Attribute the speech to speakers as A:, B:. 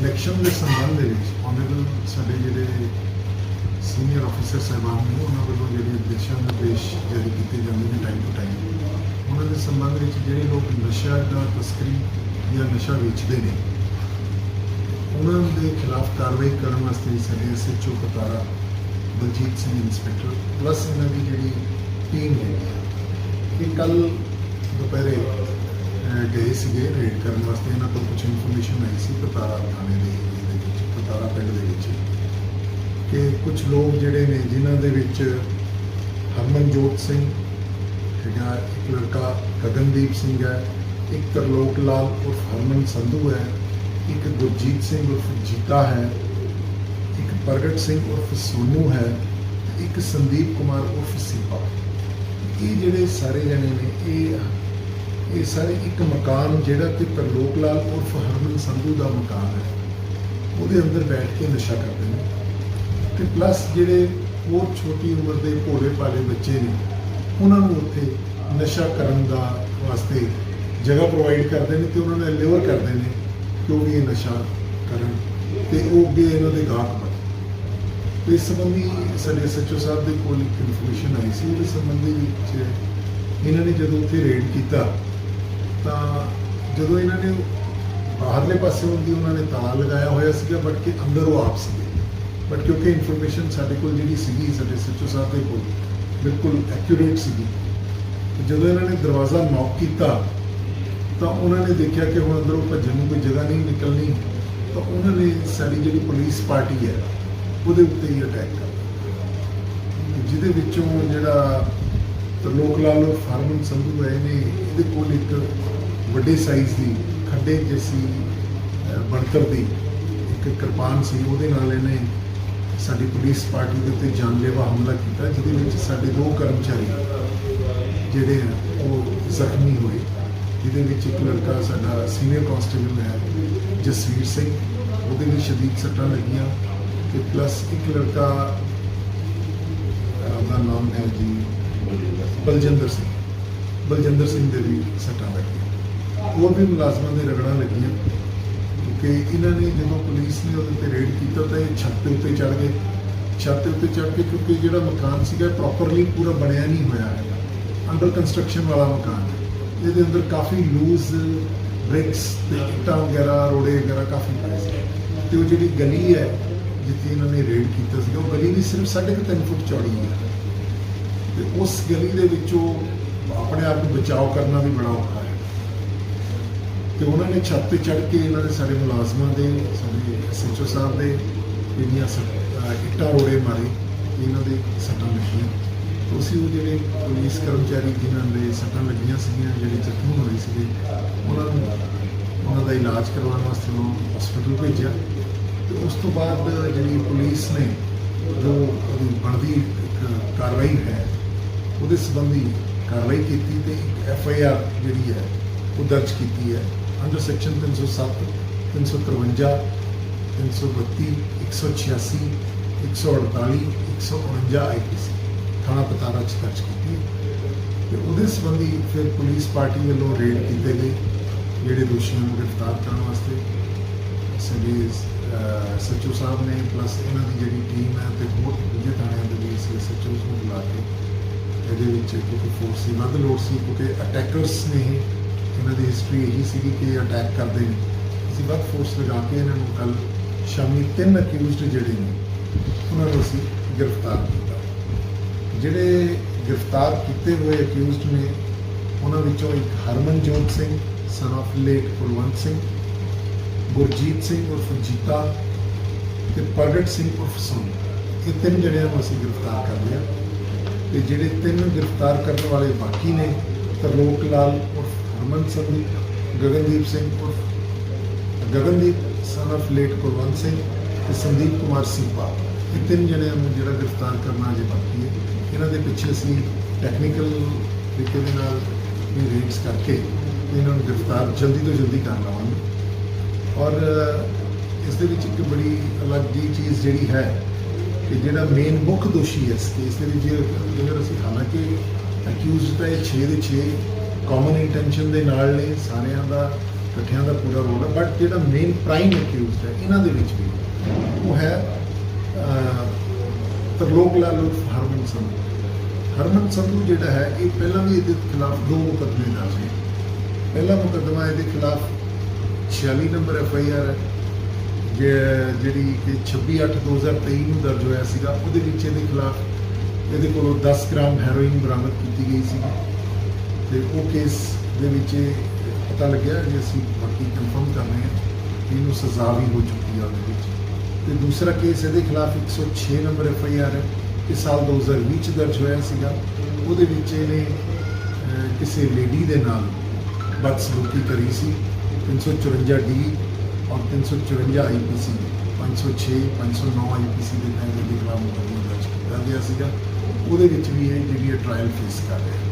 A: Election ਦੇ ਸੰਬੰਧ ਵਿੱਚ ਔਨਰੇਬਲ ਸਾਡੇ ਜਿਹੜੇ ਸੀਨੀਅਰ ਅਫੀਸਰ ਸਾਹਿਬਾਨ ਨੇ, ਉਹਨਾਂ ਵੱਲੋਂ ਜਿਹੜੇ ਦਿਸ਼ਾ ਨਿਰਦੇਸ਼ ਜਾਰੀ ਕੀਤੇ ਜਾਂਦੇ ਨੇ ਟਾਈਮ ਟੂ ਟਾਈਮ ਉਹਨਾਂ ਦੇ ਸੰਬੰਧ ਵਿੱਚ ਜਿਹੜੇ ਲੋਕ ਨਸ਼ਾ ਦਾ ਤਸਕਰੀ ਜਾਂ ਨਸ਼ਾ ਵੇਚਦੇ ਨੇ, ਉਹਨਾਂ ਦੇ ਖਿਲਾਫ ਕਾਰਵਾਈ ਕਰਨ ਵਾਸਤੇ ਸਾਡੇ ਐਸਐਚਓ ਕਤਾਰਾ ਬਲਜੀਤ ਸਿੰਘ ਇੰਸਪੈਕਟਰ ਪਲੱਸ ਇਹਨਾਂ ਦੀ ਜਿਹੜੀ ਟੀਮ ਹੈਗੀ ਆ, ਇਹ ਕੱਲ ਦੁਪਹਿਰੇ ਗਏ ਸੀਗੇ ਰੇਡ ਕਰਨ ਵਾਸਤੇ, ਇਹਨਾਂ ਤੋਂ ਕੁਝ ਇਨਫੋਰਮੇਸ਼ਨ ਆਈ ਸੀ ਕਤਾਰਾ ਥਾਣੇ ਦੇ area ਦੇ ਵਿੱਚ, ਪਤਾਰਾ ਪਿੰਡ ਦੇ ਵਿੱਚ। ਕਿ ਕੁਝ ਲੋਕ ਜਿਹੜੇ ਨੇ, ਜਿਨ੍ਹਾਂ ਦੇ ਵਿੱਚ ਹਰਮਨਜੋਤ ਸਿੰਘ ਹੈਗਾ, ਇੱਕ ਲੜਕਾ ਗਗਨਦੀਪ ਸਿੰਘ ਹੈ, ਇੱਕ ਤਰਲੋਕ ਲਾਲ ਉਰਫ ਹਰਮਨ ਸੰਧੂ ਹੈ, ਇੱਕ ਗੁਰਜੀਤ ਸਿੰਘ ਉਰਫ ਜੀਤਾ ਹੈ, ਇੱਕ ਪ੍ਰਗਟ ਸਿੰਘ ਉਰਫ ਸੋਨੂ ਹੈ ਇੱਕ ਸੰਦੀਪ ਕੁਮਾਰ ਉਰਫ ਸੀਪਾ। ਇਹ ਜਿਹੜੇ ਸਾਰੇ ਜਣੇ ਨੇ, ਇਹ ਇਹ ਸਾਰੇ ਇੱਕ ਮਕਾਨ ਜਿਹੜਾ ਕਿ ਤਰਲੋਕ ਲਾਲ ਉਰਫ ਹਰਮਨ ਸੰਧੂ ਦਾ ਮਕਾਨ ਹੈ। ਉਹਦੇ ਅੰਦਰ ਬੈਠ ਕੇ ਨਸ਼ਾ ਕਰਦੇ ਨੇ। ਤੇ ਪਲੱਸ ਜਿਹੜੇ ਹੋਰ ਛੋਟੀ ਉਮਰ ਦੇ ਭੋਲੇ ਭਾਲੇ ਬੱਚੇ ਨੇ, ਉਹਨਾਂ ਨੂੰ ਉੱਥੇ ਨਸ਼ਾ ਕਰਨ ਦਾ ਵਾਸਤੇ ਜਗ੍ਹਾ ਪ੍ਰੋਵਾਈਡ ਕਰਦੇ ਨੇ ਤੇ ਉਹਨਾਂ ਨੂੰ ਲਿਵਰ ਕਰਦੇ ਨੇ ਕਿ ਉਹ ਵੀ ਇਹ ਨਸ਼ਾ ਕਰਨ ਤੇ ਉਹ ਅੱਗੇ ਇਹਨਾਂ ਦੇ ਗਾਹਕ ਬਣ। ਤੇ ਇਸ ਸੰਬੰਧੀ ਸਾਡੇ ਸੱਚੋ ਸਾਹਿਬ ਦੇ ਕੋਲ ਇੱਕ ਇਨਫੋਰਮੇਸ਼ਨ ਆਈ ਸੀ। ਉਹਦੇ ਸੰਬੰਧੀ ਵਿੱਚ ਇਹਨਾਂ ਨੇ ਜਦੋਂ ਉੱਥੇ ਰੇਡ ਕੀਤਾ ਤਾਂ ਜਦੋਂ ਇਹਨਾਂ ਨੇ ਬਾਹਰਲੇ ਪਾਸੇ ਦੀ ਉਹਨਾਂ ਨੇ ਤਾਲਾ ਲਗਾਇਆ ਹੋਇਆ ਸੀਗਾ ਬਟ ਕਿ ਅੰਦਰ ਉਹ ਆਪ ਸੀਗੇ। ਬਟ ਕਿਉਂਕਿ ਇਨਫੋਰਮੇਸ਼ਨ ਸਾਡੇ ਕੋਲ ਜਿਹੜੀ ਸੀਗੀ, ਸਾਡੇ ਸੱਚੋ ਸਾਹਿਬ ਦੇ ਕੋਲ ਬਿਲਕੁਲ ਐਕਿਊਰੇਟ ਸੀਗੀ। ਜਦੋਂ ਇਹਨਾਂ ਨੇ ਦਰਵਾਜ਼ਾ ਨੌਕ ਕੀਤਾ, ਤਾਂ ਉਹਨਾਂ ਨੇ ਦੇਖਿਆ ਕਿ ਹੁਣ ਅੰਦਰੋਂ ਭੱਜਣ ਨੂੰ ਕੋਈ ਜਗ੍ਹਾ ਨਹੀਂ ਨਿਕਲਣੀ, ਤਾਂ ਉਹਨਾਂ ਨੇ ਸਾਡੀ ਜਿਹੜੀ ਪੁਲਿਸ ਪਾਰਟੀ ਹੈ, ਉਹਦੇ ਉੱਤੇ ਹੀ ਅਟੈਕ ਕਰ ਜਿਹਦੇ ਵਿੱਚੋਂ ਜਿਹੜਾ ਲੋਕ ਲਾਲ ਔਰ ਫਾਰਮਨ ਸੰਧੂ ਹੈ ਨੇ ਇਹਦੇ ਕੋਲ ਇੱਕ ਵੱਡੇ ਸਾਈਜ਼ ਦੀ ਖੱਡੇ ਜੈਸੀ ਅਹ, ਬਣਤਰ ਦੀ ਇੱਕ ਕਿਰਪਾਨ ਸੀ ਉਹਦੇ ਨਾਲ ਇਹਨੇ ਸਾਡੀ ਪੁਲਿਸ ਪਾਰਟੀ ਦੇ ਉੱਤੇ ਜਾਨਲੇਵਾ ਹਮਲਾ ਕੀਤਾ ਜਿਹਦੇ ਵਿੱਚ ਸਾਡੇ ਦੋ ਕਰਮਚਾਰੀ ਜਿਹੜੇ ਆ ਉਹ ਜ਼ਖਮੀ ਹੋਏ। ਜਿਹਦੇ ਵਿੱਚ ਇੱਕ ਲੜਕਾ ਸਾਡਾ ਸੀਨੀਅਰ ਕਾਂਸਟੇਬਲ ਹੈ ਜਸਵੀਰ ਸਿੰਘ। ਉਹਦੇ ਵੀ ਸ਼ਦੀਦ ਸੱਟਾਂ ਲੱਗੀਆਂ ਤੇ ਪਲੱਸ ਇੱਕ ਲੜਕਾ ਅਹ, ਉਹਦਾ ਨਾਮ ਹੈ ਜੀ ਬਲਜਿੰਦਰ ਸਿੰਘ। ਬਲਜਿੰਦਰ ਸਿੰਘ ਦੇ ਵੀ ਸੱਟਾਂ ਲੱਗੀਆਂ। ਹੋਰ ਵੀ ਮੁਲਾਜ਼ਮਾਂ ਦੇ ਰਗੜਾਂ ਲੱਗੀਆਂ। ਕਿਉਂਕਿ ਇਹਨਾਂ ਨੇ ਜਦੋਂ ਪੁਲਿਸ ਨੇ ਉਹਦੇ ਤੇ ਰੇਡ ਕੀਤਾ ਤਾਂ ਇਹ ਛੱਤ ਦੇ ਉੱਤੇ ਚੜ ਗਏ। ਛੱਤ ਦੇ ਉੱਤੇ ਚੜ ਕੇ ਕਿਉਂਕਿ ਜਿਹੜਾ ਮਕਾਨ ਸੀਗਾ ਪ੍ਰੋਪਰਲੀ ਪੂਰਾ ਬਣਿਆ ਨਹੀਂ ਹੋਇਆ ਹੈਗਾ ਅੰਡਰ ਕੰਸਟਰਕਸ਼ਨ ਵਾਲਾ ਮਕਾਨ ਹੈ। ਇਹਦੇ ਅੰਦਰ ਕਾਫੀ ਲੂਜ਼ ਬ੍ਰਿਕਸ ਤੇ ਇੱਟਾਂ ਵਗੈਰਾ, ਰੋੜੇ ਵਗੈਰਾ ਕਾਫੀ ਪਏ ਸੀ। ਤੇ ਉਹ ਜਿਹੜੀ ਗਲੀ ਹੈ, ਜਿੱਥੇ ਇਹਨਾਂ ਨੇ ਰੇਡ ਕੀਤਾ ਸੀਗਾ, ਉਹ ਗਲੀ ਵੀ ਸਿਰਫ 3.5 ਫੁੱਟ ਚੌੜੀ ਹੈ। ਤੇ ਉਸ ਗਲੀ ਦੇ ਵਿੱਚੋਂ ਆਪਣੇ ਆਪ ਨੂੰ ਬਚਾਓ ਕਰਨਾ ਵੀ ਬੜਾ ਔਖਾ ਹੈ। ਤੇ ਉਹਨਾਂ ਨੇ ਛੱਤ ਤੇ ਚੜ੍ਹ ਕੇ ਇਹਨਾਂ ਦੇ ਸਾਡੇ ਮੁਲਾਜ਼ਮਾਂ ਦੇ, ਸਾਡੇ ਐਸਐਚਓ ਸਾਹਿਬ ਦੇ ਜਿਹੜੀਆਂ ਸੱਟ- ਇੱਟਾਂ ਰੋੜੇ ਮਾਰੇ, ਇਹਨਾਂ ਦੇ ਸੱਟਾਂ ਲੱਗੀਆਂ। ਤੇ ਉਹ ਜਿਹੜੇ ਪੁਲਿਸ ਕਰਮਚਾਰੀ ਜਿਨ੍ਹਾਂ ਦੇ ਸੱਟਾਂ ਲੱਗੀਆਂ ਸੀਗੀਆਂ, ਜਿਹੜੇ ਜ਼ਖਮੀ ਹੋਏ ਸੀਗੇ, ਉਹਨਾਂ ਨੂੰ ਉਹਨਾਂ ਦਾ ਇਲਾਜ ਕਰਵਾਉਣ ਵਾਸਤੇ ਉਹ ਹਸਪੀਟਲ ਭੇਜਿਆ। ਤੇ ਉਸ ਤੋਂ ਬਾਅਦ ਜਿਹੜੀ ਪੁਲਿਸ ਨੇ ਜੋ ਉਹਦੀ ਬਣਦੀ ਕਾਰਵਾਈ ਹੈ ਉਹਦੇ ਸੰਬੰਧੀ ਕਾਰਵਾਈ ਕੀਤੀ ਤੇ ਇੱਕ ਐਫ ਆਈ ਆਰ ਜਿਹੜੀ ਹੈ ਉਹ ਦਰਜ ਕੀਤੀ ਹੈ ਅੰਡਰ ਸੈਕਸ਼ਨ 307 353 332 186 148 149 ਆਈਪੀਸੀ ਥਾਣਾ ਪਤਾਰਾ ਚ ਦਰਜ ਕੀਤੀ ਹੈ। ਤੇ ਉਹਦੇ ਸੰਬੰਧੀ ਫਿਰ ਪੁਲਿਸ ਪਾਰਟੀ ਵੱਲੋਂ ਰੇਡ ਕੀਤੇ ਗਏ, ਜਿਹੜੇ ਦੋਸ਼ੀਆਂ ਨੂੰ ਗ੍ਰਿਫਤਾਰ ਕਰਨ ਵਾਸਤੇ ਸਾਡੇ ਸੱਚੋ ਸਾਹਿਬ ਨੇ, ਪਲੱਸ ਇਹਨਾਂ ਦੀ ਜਿਹੜੀ ਟੀਮ ਹੈ ਤੇ ਹੋਰ ਦੂਜੇ ਥਾਣਿਆਂ ਦੇ ਵੀ ਸੀ ਸੱਚੋ ਨੂੰ ਬੁਲਾ ਕੇ ਇਹਦੇ ਵਿੱਚ ਕਿਉਂਕਿ ਫੋਰਸ ਦੀ ਵੱਧ ਲੋੜ ਸੀ, ਕਿਉਂਕਿ ਅਟੈਕਰਸ ਨੇ ਇਹਨਾਂ ਦੀ ਹਿਸਟਰੀ ਇਹੀ ਸੀਗੀ ਕਿ ਅਟੈਕ ਕਰਦੇ ਨੇ। ਅਸੀਂ ਵੱਧ ਫੋਰਸ ਲਗਾ ਕੇ ਇਹਨਾਂ ਨੂੰ ਕੱਲ ਸ਼ਾਮੀ ਤਿੰਨ ਅਕਿਊਜ਼ਡ ਜਿਹੜੇ ਨੇ, ਉਹਨਾਂ ਨੂੰ ਅਸੀਂ ਗ੍ਰਿਫਤਾਰ ਕੀਤਾ। ਜਿਹੜੇ ਗ੍ਰਿਫਤਾਰ ਕੀਤੇ ਹੋਏ ਅਕਿਊਜ਼ਡ ਨੇ, ਉਹਨਾਂ ਵਿੱਚੋਂ ਇੱਕ Harmanjot Singh son of late Kulwant Singh, Gurjit Singh ਉਰਫ ਜੀਤਾ ਤੇ ਪ੍ਰਗਟ ਸਿੰਘ ਉਰਫ ਸੋਨੀ ਇਹ ਤਿੰਨ ਜਣਿਆਂ ਨੂੰ ਅਸੀਂ ਗ੍ਰਿਫਤਾਰ ਕਰ ਲਿਆ। ਤੇ ਜਿਹੜੇ ਤਿੰਨ ਗ੍ਰਿਫਤਾਰ ਕਰਨ ਵਾਲੇ ਬਾਕੀ ਨੇ, ਤਰਲੋਕ ਲਾਲ ਉਰਫ ਹਰਮਨ ਸੰਧੂ ਗਗਨਦੀਪ ਸਿੰਘ ਉਰਫ Gagandeep son of late Kulwant Singh ਤੇ ਸੰਦੀਪ ਕੁਮਾਰ ਸਿੰਘਪਾਲ ਇਹ ਤਿੰਨ ਜਣਿਆਂ ਨੂੰ ਜਿਹੜਾ ਗ੍ਰਿਫਤਾਰ ਕਰਨਾ ਅਜੇ ਬਾਕੀ ਹੈ। ਇਹਨਾਂ ਦੇ ਪਿੱਛੇ ਅਸੀਂ ਟੈਕਨੀਕਲ ਤਰੀਕੇ ਦੇ ਨਾਲ ਵੀ ਰੇਟਸ ਕਰਕੇ ਇਹਨਾਂ ਨੂੰ ਗ੍ਰਿਫਤਾਰ ਜਲਦੀ ਤੋਂ ਜਲਦੀ ਕਰ ਲਵਾਂਗੇ। ਔਰ ਇਸ ਦੇ ਵਿੱਚ ਇੱਕ ਬੜੀ ਅਲੱਗ ਜੀ ਚੀਜ਼ ਜਿਹੜੀ ਹੈ ਕਿ ਜਿਹੜਾ ਮੇਨ ਮੁੱਖ ਦੋਸ਼ੀ ਹੈ ਇਸ ਕੇਸ ਦੇ ਵਿੱਚ ਜੇ- ਜੇਕਰ ਅਸੀਂ ਹਾਲਾਂਕਿ ਅਕਿਊਜ਼ਡ ਤਾਂ ਇਹ 6 ਦੇ 6 ਕਾਮਨ ਇੰਟੈਂਸ਼ਨ ਦੇ ਨਾਲ ਨੇ, ਸਾਰਿਆਂ ਦਾ, ਇਕੱਠਿਆਂ ਦਾ ਪੂਰਾ ਰੋਲ ਹੈ ਬਟ ਜਿਹੜਾ ਮੇਨ ਪ੍ਰਾਈਮ ਅਕਿਊਜ਼ਡ ਹੈ, ਇਹਨਾਂ ਦੇ ਵਿੱਚ ਵੀ ਉਹ ਹੈ ਤਰਲੋਕ ਲਾਲ ਹਰਮਨ ਸੰਧੂ। ਹਰਮਨ ਸੰਧੂ ਜਿਹੜਾ ਹੈ, ਇਹ ਪਹਿਲਾਂ ਵੀ ਇਹਦੇ ਖਿਲਾਫ ਦੋ ਮੁਕੱਦਮੇ ਦਰਜ ਨੇ। ਪਹਿਲਾ ਮੁਕੱਦਮਾ ਇਹਦੇ ਖਿਲਾਫ 46 ਨੰਬਰ ਐਫ ਆਈ ਆਰ ਹੈ ਜਿਹੜੀ ਕਿ 26/8/2023 ਨੂੰ ਦਰਜ ਹੋਇਆ ਸੀਗਾ, ਉਹਦੇ ਵਿੱਚ ਇਹਦੇ ਖਿਲਾਫ ਇਹਦੇ ਕੋਲੋਂ 10 ਗ੍ਰਾਮ ਹੈਰੋਇਨ ਬਰਾਮਦ ਕੀਤੀ ਗਈ ਸੀ। ਤੇ ਉਹ ਕੇਸ ਦੇ ਵਿੱਚ ਇਹ ਪਤਾ ਲੱਗਿਆ ਕਿ ਅਸੀਂ ਬਾਕੀ ਕਨਫਰਮ ਕਰ ਰਹੇ ਹਾਂ ਕਿ ਇਹਨੂੰ ਸਜ਼ਾ ਵੀ ਹੋ ਚੁੱਕੀ ਆ ਉਹਦੇ ਵਿੱਚ। ਤੇ ਦੂਸਰਾ ਕੇਸ ਇਹਦੇ ਖਿਲਾਫ 106 ਨੰਬਰ ਐਫ ਆਈ ਆਰ ਹੈ ਇਹ ਸਾਲ 2020 ਚ ਦਰਜ ਹੋਇਆ ਸੀਗਾ। ਉਹਦੇ ਵਿੱਚ ਇਹਨੇ ਕਿਸੇ ਲੇਡੀ ਦੇ ਨਾਲ ਬਦਸਲੂਕੀ ਕਰੀ ਸੀ। 354 ਡੀ ਔਰ 354 ਆਈਪੀਸੀ 506 509 ਆਈਪੀਸੀ ਦੇ ਤਹਿਤ ਇਹਦੇ ਖਿਲਾਫ ਮੁਕੱਦਮਾ ਦਰਜ ਕੀਤਾ ਗਿਆ ਸੀਗਾ। ਉਹਦੇ ਵਿੱਚ ਵੀ ਇਹ ਜਿਹੜੀ ਟ੍ਰਾਇਲ ਫੇਸ ਕਰ ਰਿਹਾ।